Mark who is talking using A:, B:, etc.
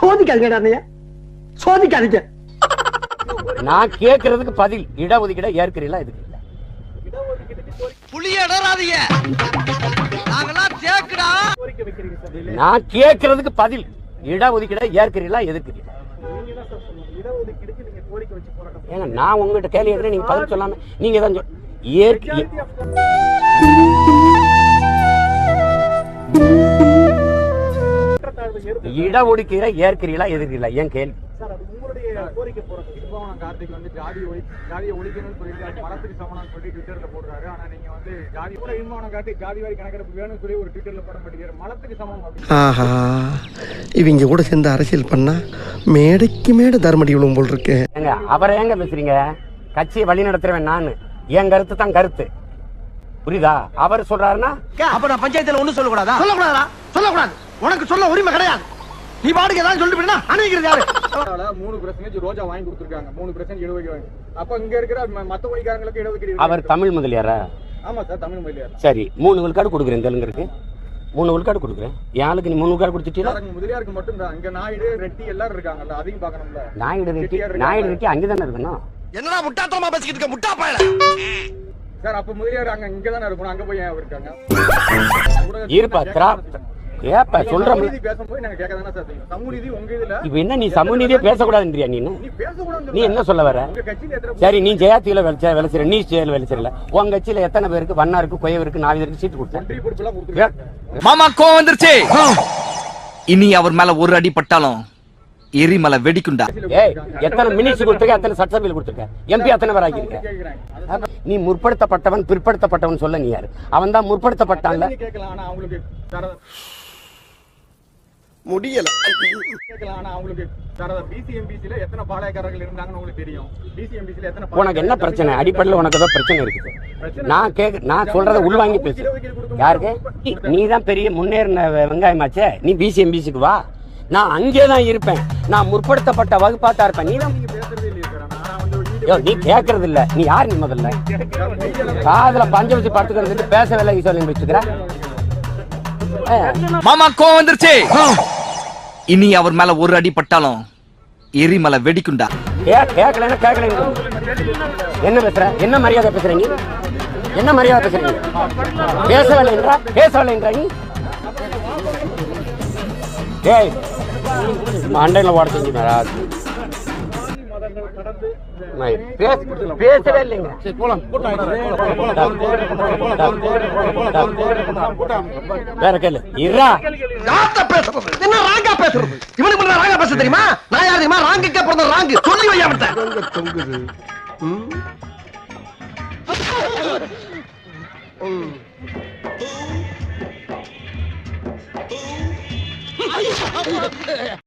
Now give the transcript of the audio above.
A: சோதிக்காதீங்க அண்ணையா. சோதிக்காதீங்க.
B: நான் கேட்கறதுக்கு பதில் இடஒதுக்கீட ஏற்கிறீங்களா இதுக்கு
C: புளிய இடறாதீங்க. தேக்குடா.
B: நான் கேட்கறதுக்கு பதில் இடஒதுக்கீட ஏற்கிறீங்களா எதிர்க்கிறீங்களா ஏங்க நான் உங்ககிட்ட கேள்வி நீங்க பதில் சொல்லாம நீங்க தான் ஏற்க
D: போட மாட்டேங்கிறாரு மலத்துக்கு சமம் அப்படின்னு.
A: ஆஹா. இவங்க கூட சேர்ந்து அரசியல் பண்ணா மேடைக்கு மேடை தர்மடி விழும் போல் இருக்கு.
B: ஏங்க அவரை ஏங்க பேசுறீங்க? கட்சியை வழி நடத்துறவன் நான். என் கருத்து தான் கருத்து. புரியுதா? அவர் சொல்றாருன்னா
C: அப்ப நான் பஞ்சாயத்துல ஒண்ணு சொல்லக்கூடாதா?
A: சொல்லக்கூடாதா சொல்லக்கூடாது. உனக்கு சொல்ல உரிமை கிடையாது. நீ பாட்டுக்கு ஏதாவது சொல்லிட்டு யாரு?
D: அதனால மூணு பர்சன்டேஜ் ரோஜா வாங்கி கொடுத்துருக்காங்க. மூணு பர்சன்ட் இடஒதுக்கீடு வாங்கி. அப்ப இங்க இருக்கிற ம- மத்த மொழிக்காரங்களுக்கு இடஒதுக்கீடு.
B: அவர் தமிழ் முதலியாரா?
D: ஆமா சார் தமிழ் மொழியார்
B: சரி மூணு விழுக்காடு கொடுக்குறேன் தெலுங்கருக்கு மூணு விழுக்காடு கொடுக்குறேன். யாருக்கு நீ மூணு விழுக்காடு கொடுத்துட்டீங்களா
D: முதலியாருக்கு மட்டும் தான். இங்க நாயுடு ரெட்டி எல்லாரும் இருக்காங்கல்ல அதையும் பார்க்கணும்ல.
B: நாயுடு ரெட்டி நாயுடு ரெட்டி அங்கே தானே இருக்கணும்?
C: என்னடா முட்டாத்தனமா பேசிக்கிட்டு இருக்க முட்டா பயல?
D: சார் அப்ப முதலியார் அங்க இங்க தானே இருக்கணும். அங்க போய் இருக்காங்க?
B: இருப்பா ஏப்பா சொல்ற
D: சமூக நீதி பேசும்போது நாங்க கேட்க தானே சார் செய்யும் சமூக நீதி உங்க இதுல
B: இப்ப என்ன நீ சமூக நீதியே பேசக்கூடாதுன்றியா நீ
D: நீ
B: என்ன சொல்ல வர?
D: எத்தனை
B: சரி நீ ஜெயாத்தியில செய்யற நீ செயல் வேலை செய்யல உன் கட்சியில எத்தனை பேருக்கு வண்ணாருக்கு குயவருக்கு நாவிதருக்கு சீட்டு கொடுத்தேன்.
C: மாமா கோவம் வந்துருச்சு. இனி அவர் மேல ஒரு அடி பட்டாலும் எரிமலை வெடிக்குண்டா
B: ஏய் எத்தனை மினிஸ்டர் கொடுத்துருக்க எத்தனை சட்டசபையில் கொடுத்துருக்க? எம்பி அத்தனை பேர்
D: அதை
B: நீ முற்படுத்தப்பட்டவன் பிற்படுத்தப்பட்டவன் சொல்ல நீ யாரு? அவன் தான் முற்படுத்தப்பட்டான்ல
D: எத்தனை
B: உனக்கு என்ன பிரச்சனை? அடிப்படையில் உனக்கு ஏதோ பிரச்சனை இருக்குது நான் கேக்க நான் சொல்றத உள்வாங்கி பேசு. யாருக்கு? நீ தான் பெரிய முன்னேறின வெங்காயமாச்சே? நீ பிசி எம்பிசிக்கு வா. நான் அங்கே தான் இருப்பேன். நான் முற்படுத்தப்பட்ட வகுப்பா தான் இருப்பேன். நீ தான் நீ கேக்குறது இல்ல நீ யார் நீ முதல்ல? காதுல பஞ்ச வச்சு படுத்துக்கிறது பேச வேலை சொல்லி வச்சுக்கிற
C: மாமா கோவம் வந்துருச்சு. இனி அவர் மேல ஒரு அடி பட்டாலும் எரிமலை வெடிக்குண்டா
B: கேட்கலன்னா கேட்கல என்ன பேசுற? என்ன மரியாதை பேசுற நீ? என்ன மரியாதை பேசுறீங்க பேசவில்லை என்றா? பேசவில்லை என்றா நீ? ஏய் மண்டையில ஓட செஞ்சு பேசவே இல்லைங்க வேற கேளு இரா
A: ராத்த பேசுறது என்ன ராங்கா பேசுறது இவனுக்கு ராங்கா பேச தெரியுமா நான் யார் தெரியுமா ராங்குக்கே பிறந்த ராங்கு சொல்லி தொங்குது